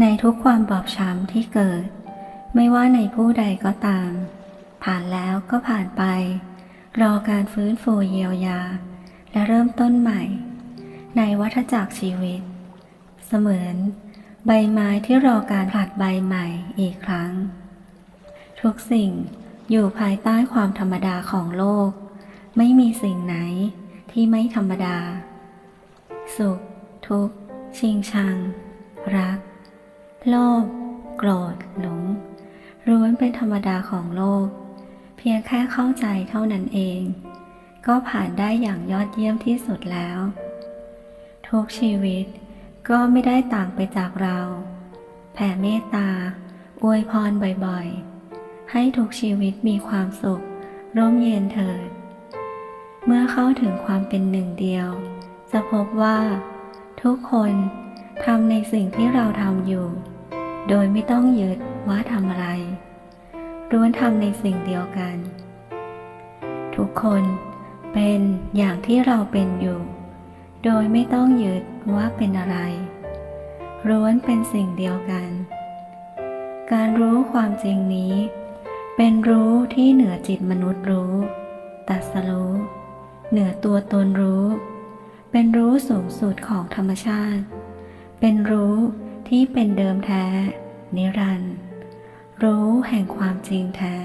ในทุกความบอบช้ำที่เกิด ไม่ว่าในผู้ใดก็ตาม ผ่านแล้วก็ผ่านไป รอการฟื้นฟูเยียวยา และเริ่มต้นใหม่ ในวัฏจักรชีวิต เสมือน ใบไม้ที่รอการผลัดใบใหม่อีกครั้ง ทุกสิ่งอยู่ภายใต้ความธรรมดาของโลก ไม่มีสิ่งไหนที่ไม่ธรรมดา สุข ทุกข์ ชิงชัง รัก โลภโกรธหลงล้วนเป็นธรรมดาของโลก เพียงแค่เข้าใจเท่านั้นเอง ก็ผ่านได้อย่างยอดเยี่ยมที่สุดแล้ว ทุกชีวิตก็ไม่ได้ต่างไปจากเรา แผ่เมตตา อวยพรบ่อยๆ ให้ทุกชีวิตมีความสุข ร่มเย็นเถิด เมื่อเข้าถึงความเป็นหนึ่งเดียว จะพบว่า ทุกคนทำในสิ่งที่เราทำอยู่ โดยไม่ต้องยึดว่าทำอะไรล้วนทำในสิ่งเดียวกัน ทุกคนเป็นอย่างที่เราเป็นอยู่ โดยไม่ต้องยึดว่าเป็นอะไรล้วนเป็นสิ่งเดียวกัน การรู้ความจริงนี้ เป็นรู้ที่เหนือจิตมนุษย์รู้ ตัดสรู้ เหนือตัวตนรู้ เป็นรู้สูงสุดของธรรมชาติ เป็นรู้ ที่เป็นเดิมแท้ นิรันดร์รู้แห่งความจริงแท้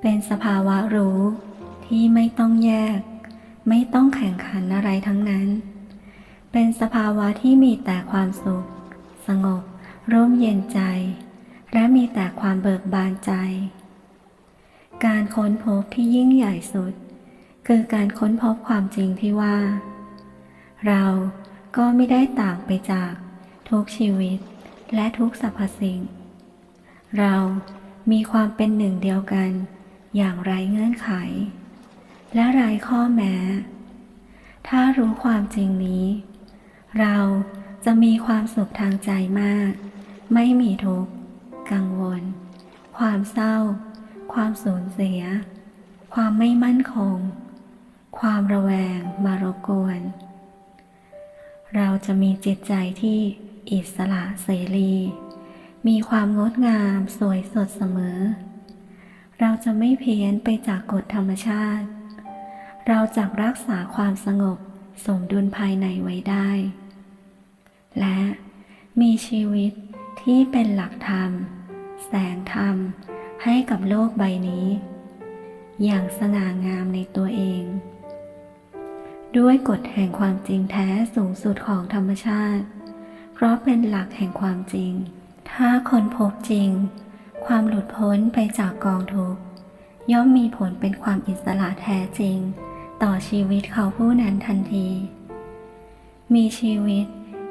เป็นสภาวะรู้ที่ไม่ต้องแยก ไม่ต้องแข่งขันอะไรทั้งนั้น เป็นสภาวะที่มีแต่ความสุข สงบ ร่มเย็นใจ และมีแต่ความเบิกบานใจ การค้นพบที่ยิ่งใหญ่สุด คือการค้นพบความจริงที่ว่า เราก็ไม่ได้ต่างไปจาก ทุกชีวิตและทุกสรรพสิ่ง เรามีความเป็นหนึ่งเดียวกัน อย่างไรเงื่อนไข และไร้ข้อแม้ ถ้ารู้ความจริงนี้ เราจะมีความสุขทางใจมาก ไม่มีทุกข์ กังวล ความเศร้า ความสูญเสีย ความไม่มั่นคง ความระแวงมารบกวน เราจะมีจิตใจที่ อิสระเสรี มีความงดงามสวยสดเสมอ เราจะไม่เพี้ยนไปจากกฎธรรมชาติ เราจะรักษาความสงบสมดุลภายในไว้ได้ และมีชีวิตที่เป็นหลักธรรม แสงธรรมให้กับโลกใบนี้ อย่างสง่างามในตัวเอง ด้วยกฎแห่งความจริงแท้สูงสุดของธรรมชาติ เพราะเป็นหลักแห่งความจริง ถ้าคนพบจริง ความหลุดพ้นไปจากกองทุกข์ย่อมมีผลเป็นความอิสระแท้จริง ต่อชีวิตเขาผู้นั้นทันที มีชีวิต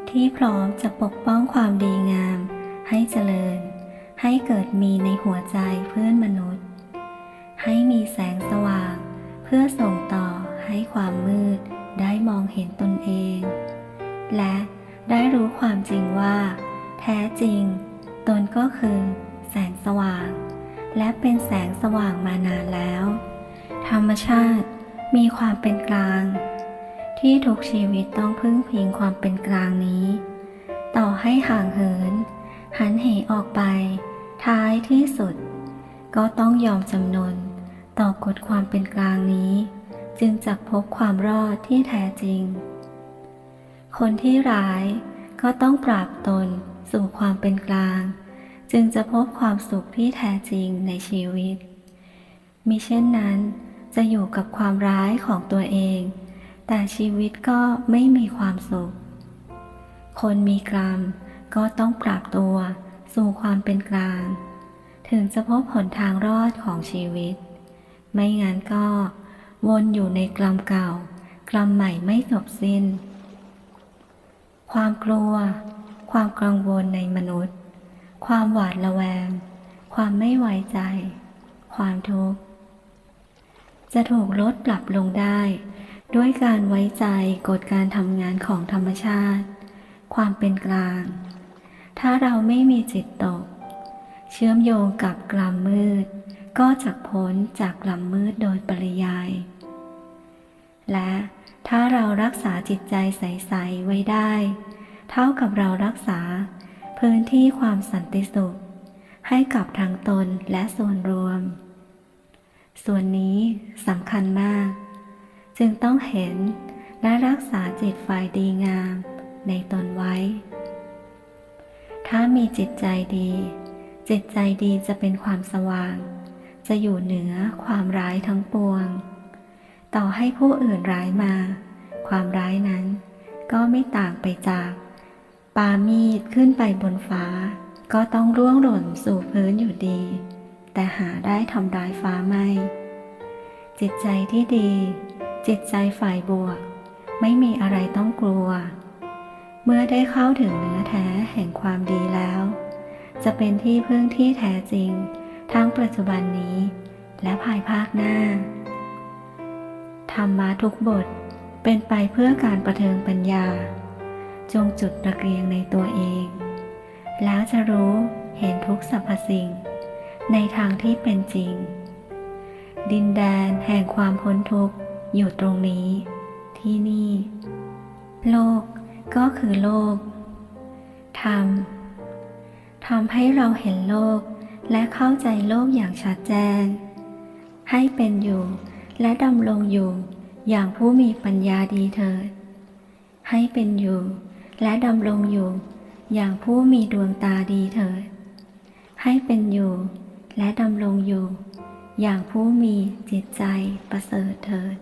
ที่พร้อมจะปกป้องความดีงาม ให้เจริญ ให้เกิดมีในหัวใจเพื่อนมนุษย์ ให้มีแสงสว่าง เพื่อส่งต่อให้ความมืดได้มองเห็นตนเอง และ ได้รู้ความจริงว่า แท้จริง ตนก็คือ แสงสว่าง และเป็นแสงสว่างมานานแล้ว ธรรมชาติมีความเป็นกลาง ที่ทุกชีวิตต้องพึ่งพิงความเป็นกลางนี้ ต่อให้ห่างเหิน หันเหออกไป ท้ายที่สุด ก็ต้องยอมจำนนต่อกฎความเป็นกลางนี้ จึงจะพบความรอดที่แท้จริง คนที่ร้ายก็ต้องปราบตนสู่ความเป็นกลาง จึงจะพบความสุขที่แท้จริงในชีวิต มิเช่นนั้น จะอยู่กับความร้ายของตัวเอง แต่ชีวิตก็ไม่มีความสุข คนมีกรรมก็ต้องปรับตัวสู่ความเป็นกลาง ถึงจะพบหนทางรอดของชีวิต ไม่งั้นก็ วนอยู่ในกรรมเก่า กรรมใหม่ไม่จบสิ้น ความกลัว ความกังวลในมนุษย์ ความหวาดระแวง ความไม่ไว้ใจ ความทุกข์ จะถูกลดปรับลงได้ ด้วยการไว้ใจกฎการทำงานของธรรมชาติ ความเป็นกลาง ถ้าเราไม่มีจิตตก เชื่อมโยงกับกลัมมืด ก็จะพ้นจากกลัมมืดโดยปริยาย และถ้าเรารักษาจิตใจใส ๆ ไว้ได้ เท่ากับเรารักษา พื้นที่ความสันติสุข ให้กับทั้งตนและส่วนรวม ส่วนนี้สำคัญมาก จึงต้องเห็นและรักษาจิตฝ่ายดีงามในตนไว้ ถ้ามีจิตใจดี จิตใจดีจะเป็นความสว่าง จะอยู่เหนือความร้ายทั้งปวง ต่อให้ผู้อื่นร้ายมา ความร้ายนั้น ก็ไม่ต่างไปจาก ปามีดขึ้นไปบนฟ้า ก็ต้องร่วงหล่นสู่พื้นอยู่ดี แต่หาได้ทำร้ายฟ้าไม่ จิตใจที่ดี จิตใจฝ่ายบวก ไม่มีอะไรต้องกลัว เมื่อได้เข้าถึงเนื้อแท้แห่งความดีแล้ว จะเป็นที่พึ่งที่แท้จริง ทั้งปัจจุบันนี้ และภายภาคหน้า ธรรมะทุกบทเป็นไปเพื่อการประเทิงปัญญา จงจุดระเกียงในตัวเอง แล้วจะรู้เห็นทุกสรรพสิ่ง ในทางที่เป็นจริง ดินแดนแห่งความพ้นทุกข์อยู่ตรงนี้ ที่นี่ โลกก็คือโลกธรรมทำให้เราเห็นโลกและเข้าใจโลกอย่างชัดแจ้ง ให้เป็นอยู่ และดำรงอยู่อย่างผู้มีปัญญาดีเถิด ให้เป็นอยู่ และดำรงอยู่อย่างผู้มีดวงตาดีเถิด ให้เป็นอยู่ และดำรงอยู่ อย่างผู้มีจิตใจประเสริฐเถิด